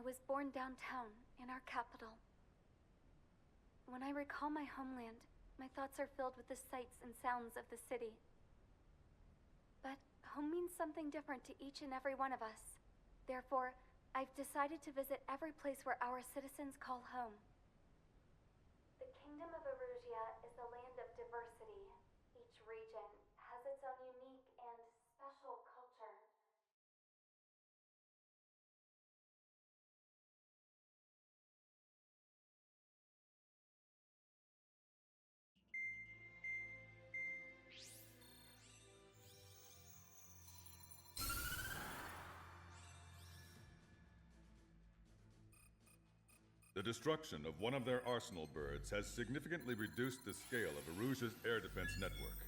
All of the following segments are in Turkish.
I was born downtown in our capital. When I recall my homeland, my thoughts are filled with the sights and sounds of the city. But home means something different to each and every one of us. Therefore, I've decided to visit every place where our citizens call home. The Kingdom of The destruction of one of their arsenal birds has significantly reduced the scale of Erusia's air defense network.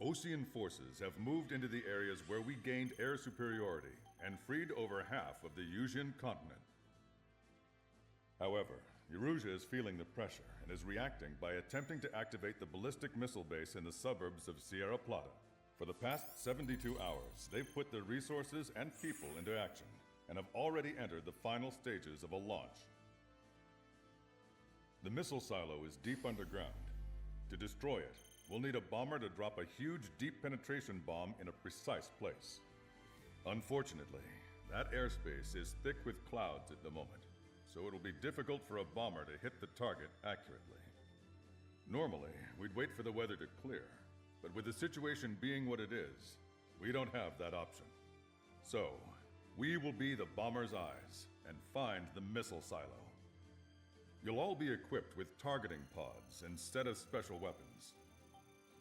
Ocean forces have moved into the areas where we gained air superiority and freed over half of the Yusian continent. However, Erusia is feeling the pressure and is reacting by attempting to activate the ballistic missile base in the suburbs of Sierra Plata. For the past 72 hours, they've put their resources and people into action and have already entered the final stages of a launch. The missile silo is deep underground. To destroy it, we'll need a bomber to drop a huge deep penetration bomb in a precise place. Unfortunately, that airspace is thick with clouds at the moment, so it'll be difficult for a bomber to hit the target accurately. Normally, we'd wait for the weather to clear, but with the situation being what it is, we don't have that option. So, we will be the bomber's eyes and find the missile silo. You'll all be equipped with targeting pods instead of special weapons.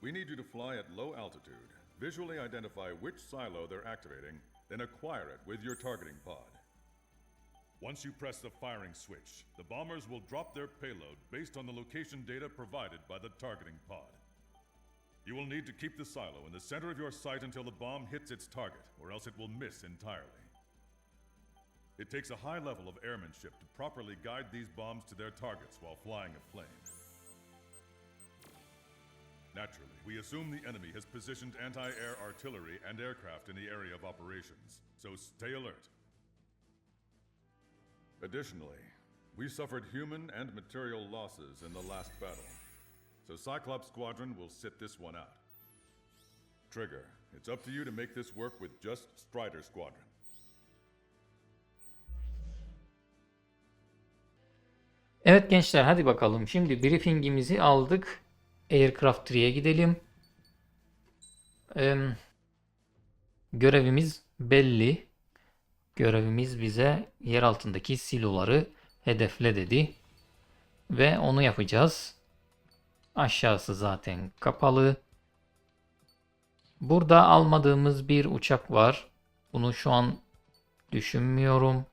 We need you to fly at low altitude, visually identify which silo they're activating, then acquire it with your targeting pod. Once you press the firing switch, the bombers will drop their payload based on the location data provided by the targeting pod. You will need to keep the silo in the center of your sight until the bomb hits its target, or else it will miss entirely. It takes a high level of airmanship to properly guide these bombs to their targets while flying a plane. Naturally, we assume the enemy has positioned anti air artillery and aircraft in the area of operations, so stay alert. Additionally, we suffered human and material losses in the last battle, so Cyclops Squadron will sit this one out. Trigger, it's up to you to make this work with just Strider Squadron. Evet gençler hadi bakalım. Şimdi briefingimizi aldık. Aircraft Tree'ye gidelim. Em, görevimiz belli. Görevimiz bize yer altındaki siloları hedefle dedi. Ve onu yapacağız. Aşağısı zaten kapalı. Burada almadığımız bir uçak var. Bunu şu an düşünmüyorum.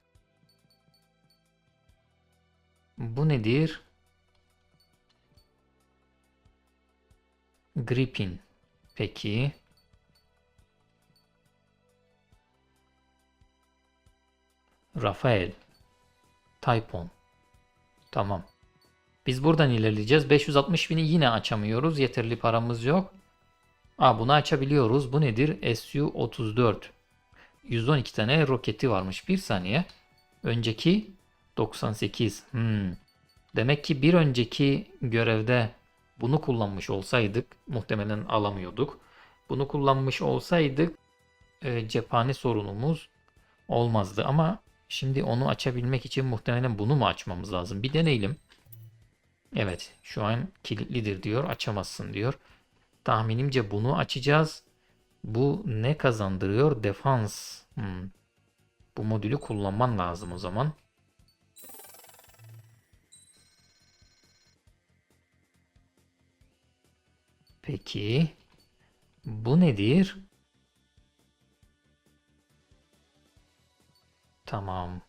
Bu nedir? Gripin. Peki. Rafael. Typon. Tamam. Biz buradan ilerleyeceğiz. 560 bini yine açamıyoruz. Yeterli paramız yok. Aa, bunu açabiliyoruz. Bu nedir? SU-34. 112 tane roketi varmış. Bir saniye. Önceki 98. Hmm. Demek ki bir önceki görevde bunu kullanmış olsaydık muhtemelen alamıyorduk. Bunu kullanmış olsaydık e, cephane sorunumuz olmazdı. Ama şimdi onu açabilmek için muhtemelen bunu mu açmamız lazım? Bir deneyelim. Evet şu an kilitlidir diyor. Açamazsın diyor. Tahminimce bunu açacağız. Bu ne kazandırıyor? Defans. Hmm. Bu modülü kullanman lazım o zaman. Peki. Bu nedir? Tamam.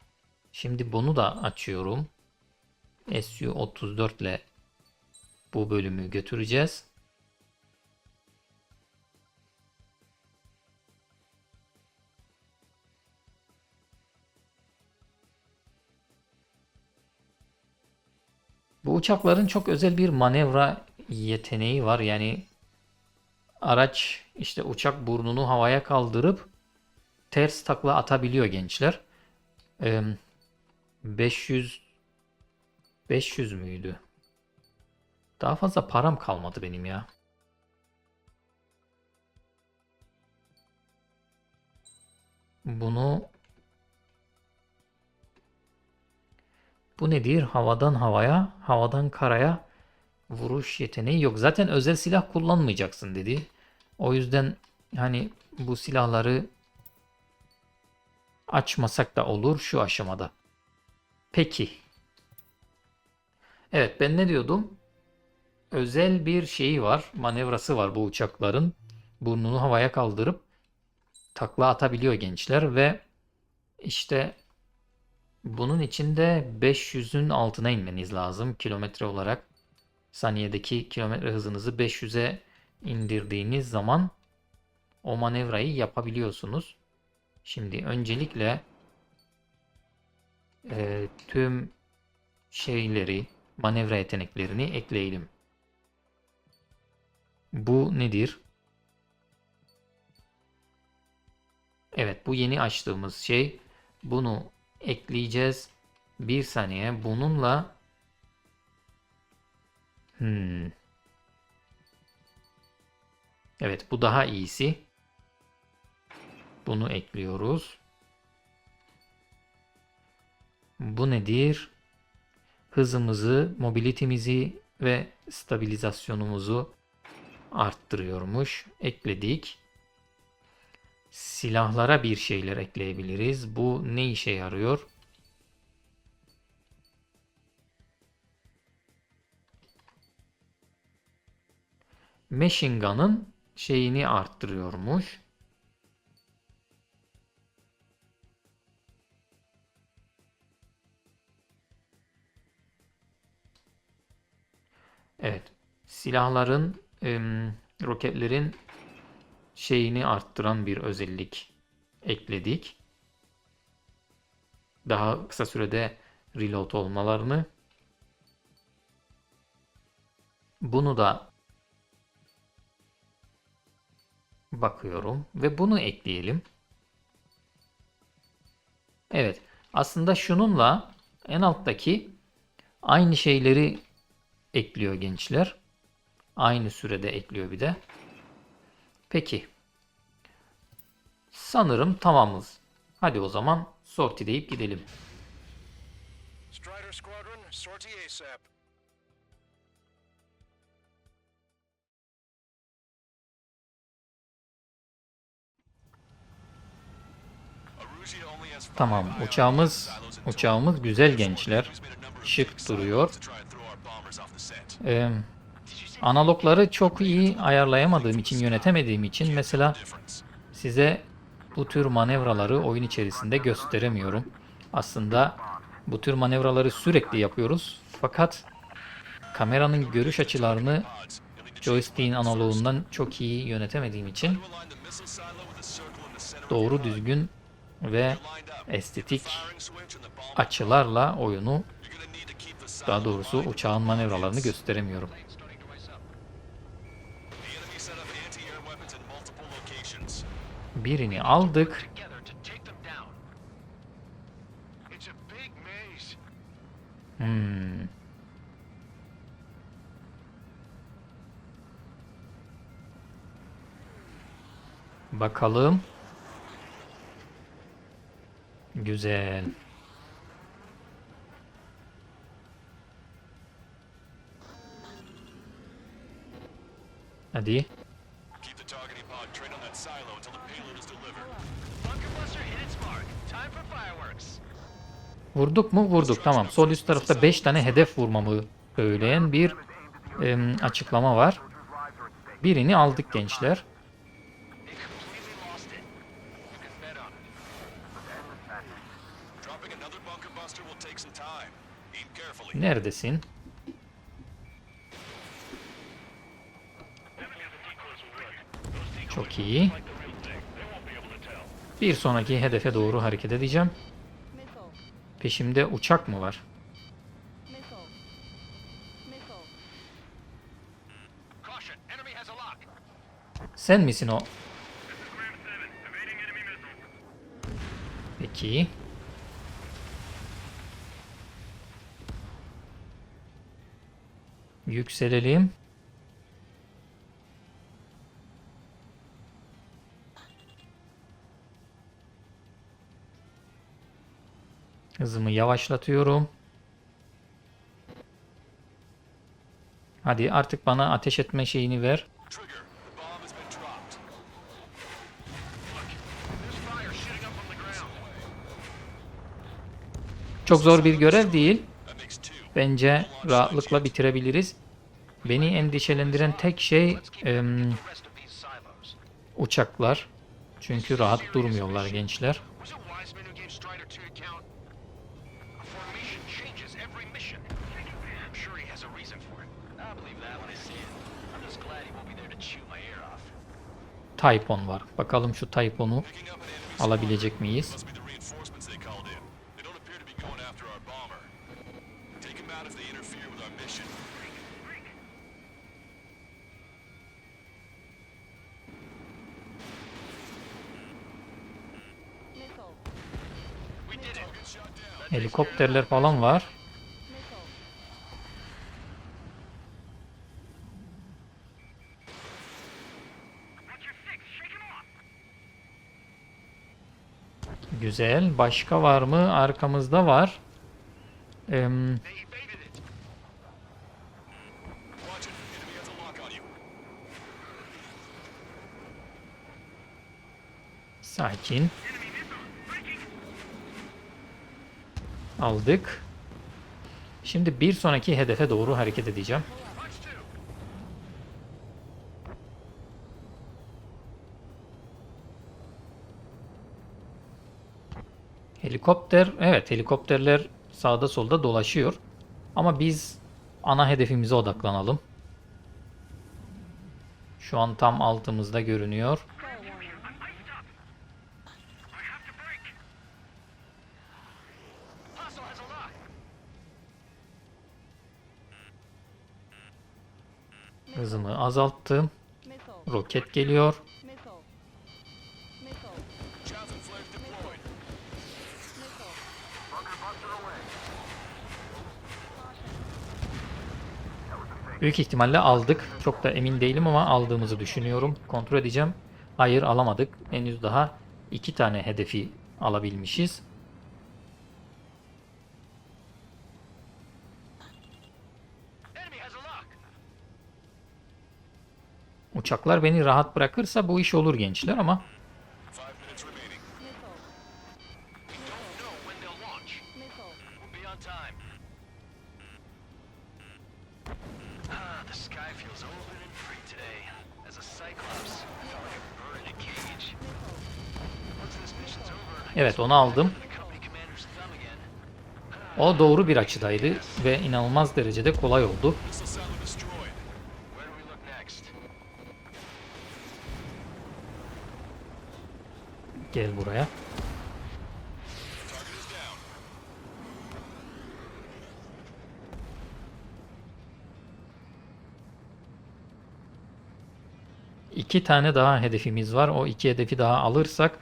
Şimdi bunu da açıyorum. SU-34 ile bu bölümü götüreceğiz. Bu uçakların çok özel bir manevra yeteneği var. Yani araç işte uçak burnunu havaya kaldırıp ters takla atabiliyor gençler. Em, 500 500 müydü? Daha fazla param kalmadı benim ya. Bunu Bu nedir? Havadan havaya, havadan karaya vuruş yeteneği yok. Zaten özel silah kullanmayacaksın dedi. O yüzden hani bu silahları açmasak da olur şu aşamada. Peki. Evet ben ne diyordum? Özel bir şeyi var, manevrası var bu uçakların. Burnunu havaya kaldırıp takla atabiliyor gençler ve işte bunun için de 500'ün altına inmeniz lazım kilometre olarak. Saniyedeki kilometre hızınızı 500'e indirdiğiniz zaman o manevrayı yapabiliyorsunuz. Şimdi öncelikle e, tüm şeyleri, manevra yeteneklerini ekleyelim. Bu nedir? Evet, bu yeni açtığımız şey. Bunu ekleyeceğiz. Bir saniye. Bununla hmm. Evet, bu daha iyisi. Bunu ekliyoruz. Bu nedir? Hızımızı, mobilitimizi ve stabilizasyonumuzu arttırıyormuş. Ekledik. Silahlara bir şeyler ekleyebiliriz. Bu ne işe yarıyor? Machine Gun'ın şeyini arttırıyormuş. Evet. Silahların, roketlerin şeyini arttıran bir özellik ekledik. Daha kısa sürede reload olmalarını. Bunu da bakıyorum ve bunu ekleyelim. Evet. Aslında şununla en alttaki aynı şeyleri ekliyor gençler. Aynı sürede ekliyor bir de. Peki. Sanırım tamamız. Hadi o zaman sorti deyip gidelim. Strider Squadron, sortie ASAP. Tamam. Uçağımız uçağımız güzel gençler. Şık duruyor. Ee, analogları çok iyi ayarlayamadığım için, yönetemediğim için mesela size bu tür manevraları oyun içerisinde gösteremiyorum. Aslında bu tür manevraları sürekli yapıyoruz. Fakat kameranın görüş açılarını joystick'in analoğundan çok iyi yönetemediğim için doğru düzgün ve estetik açılarla oyunu daha doğrusu uçağın manevralarını gösteremiyorum. The enemy set up for fireworks. Vurduk mu? Vurduk. Tamam. Sol üst tarafta 5 tane hedef vurmamı söyleyen bir em, açıklama var. Birini aldık gençler. Neredesin? Çok iyi. Bir sonraki hedefe doğru hareket edeceğim. Peşimde uçak mı var? Sen misin o? Peki. Yükselelim. Hızımı yavaşlatıyorum. Hadi artık bana ateş etme şeyini ver. Çok zor bir görev değil. Bence rahatlıkla bitirebiliriz. Beni endişelendiren tek şey silos. uçaklar. Çünkü rahat durmuyorlar gençler. Was it Wiseman who gave Strider 2 Helikopterler falan var. Güzel. Başka var mı? Arkamızda var. Em, They evaded it. Watch it. Enemy has a lock on you. sakin. Aldık. Şimdi bir sonraki hedefe doğru hareket edeceğim. Helikopter, evet helikopterler sağda solda dolaşıyor. Ama biz ana hedefimize odaklanalım. Şu an tam altımızda görünüyor. Azalttım. Roket geliyor. Büyük ihtimalle aldık. Çok da emin değilim ama aldığımızı düşünüyorum. Kontrol edeceğim. Hayır alamadık. Henüz daha iki tane hedefi alabilmişiz. Bird in a cage. Once this mission's over, I evet onu aldım. O doğru bir açıdaydı ve inanılmaz derecede kolay oldu. Gel buraya. İki tane daha hedefimiz var. O iki hedefi daha alırsak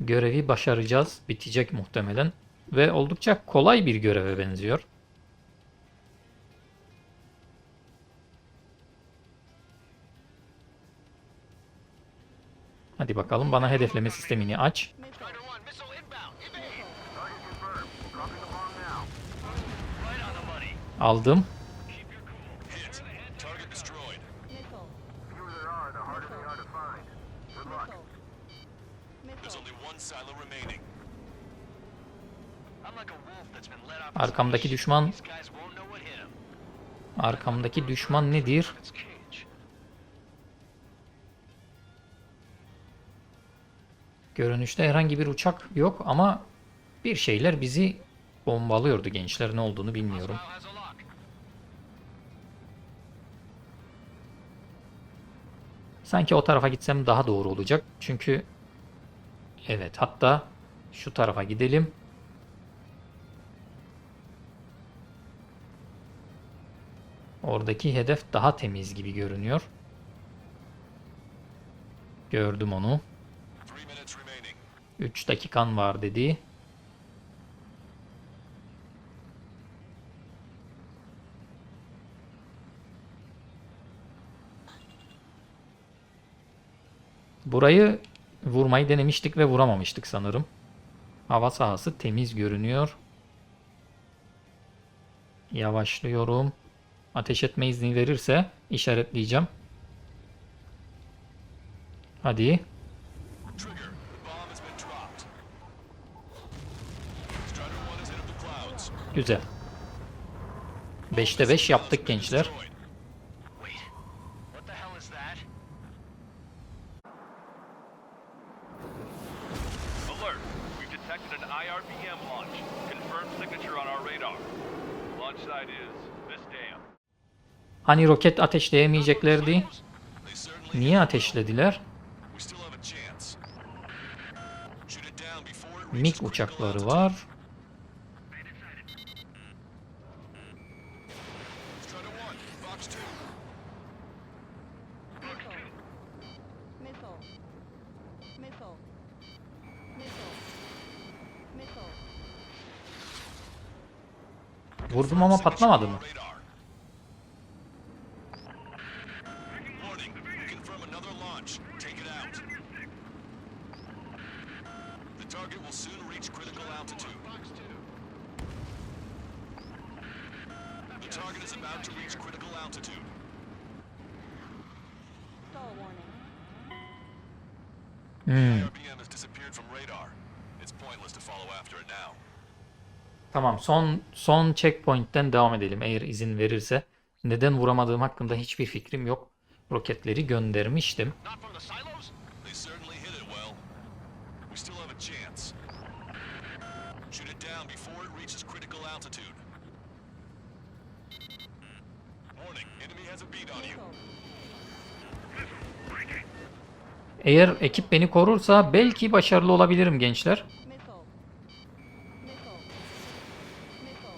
görevi başaracağız. Bitecek muhtemelen. Ve oldukça kolay bir göreve benziyor. Like a wolf that's been let off. Arkamdaki düşman, arkamdaki düşman nedir? Görünüşte herhangi bir uçak yok ama bir şeyler bizi bombalıyordu gençler ne olduğunu bilmiyorum. Sanki o tarafa gitsem daha doğru olacak. Çünkü evet hatta şu tarafa gidelim. Oradaki hedef daha temiz gibi görünüyor. Gördüm onu. 3 dakikan var dedi. Burayı vurmayı denemiştik ve vuramamıştık sanırım. Hava sahası temiz görünüyor. Yavaşlıyorum. Ateş etme izni verirse işaretleyeceğim. Hadi. Launch. Site is this dam. Hani roket ateşleyemeyeceklerdi? Niye ateşlediler? We still have a chance. Shoot it down before it reaches MiG critical uçakları altitude. var. Strider 1, Fox 2. Missile. Missile. Missile. Missile. Vurdum ama patlamadı mı? Radar. Warning, we confirm another launch. Take it out. The target will soon reach critical altitude. The target is about to reach critical altitude. Stall warning. Hmm. Has disappeared from radar. It's pointless to follow after it now. Tamam son son checkpoint'ten devam edelim eğer izin verirse. Neden vuramadığım hakkında hiçbir fikrim yok. Roketleri göndermiştim. Eğer ekip beni korursa belki başarılı olabilirim gençler. Missile. Missile. Missile.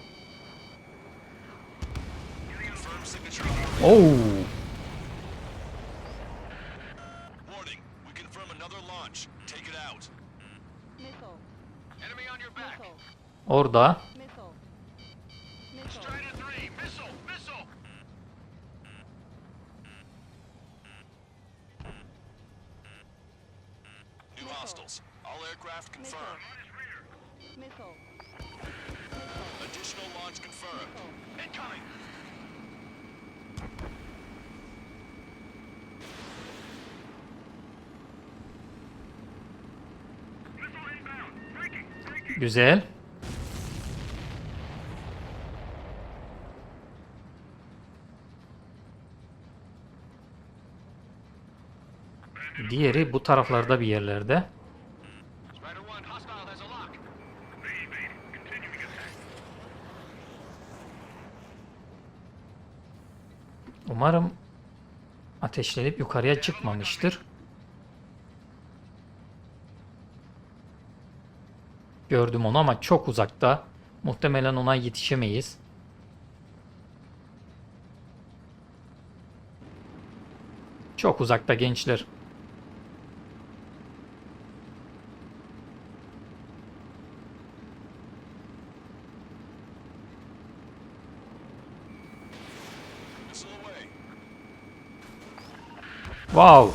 Confirm signature on our Oo. Warning, we confirm another launch. Take it out. Missile. Enemy on your back. Missile. Orada. Missile. Missile. Strider 3, missile, missile! New hostiles. All aircraft confirmed. Missile. Additional launch confirmed. Missile. Incoming! Güzel. Diğeri bu taraflarda bir yerlerde. Strider 1, hostile has a lock. Umarım ateşlenip yukarıya çıkmamıştır. Gördüm onu ama çok uzakta. Muhtemelen ona yetişemeyiz. Çok uzakta gençler. Missile away. Wow.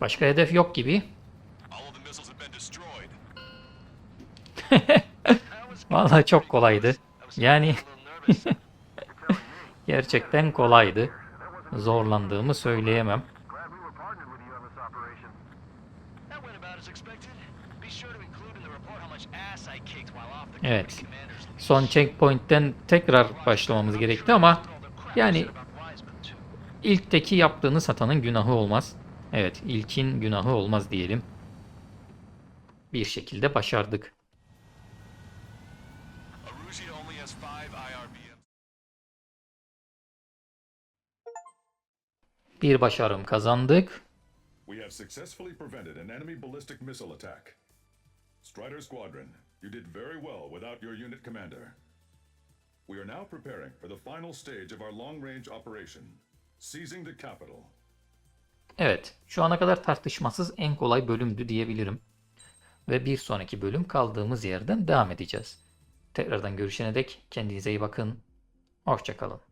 Başka hedef yok gibi. Vallahi çok kolaydı. Yani gerçekten kolaydı. Zorlandığımı söyleyemem. Evet. Son checkpoint'ten tekrar başlamamız gerekti ama yani ilkteki yaptığını satanın günahı olmaz. Evet, ilkin günahı olmaz diyelim. Bir şekilde başardık. Bir başarım kazandık. We have successfully prevented an enemy ballistic missile attack. Strider Squadron, you did very well without your unit commander. We are now preparing for the final stage of our long-range operation, seizing the capital. Evet, şu ana kadar tartışmasız en kolay bölümdü diyebilirim. Ve bir sonraki bölüm kaldığımız yerden devam edeceğiz. Tekrardan görüşene dek kendinize iyi bakın. Hoşçakalın.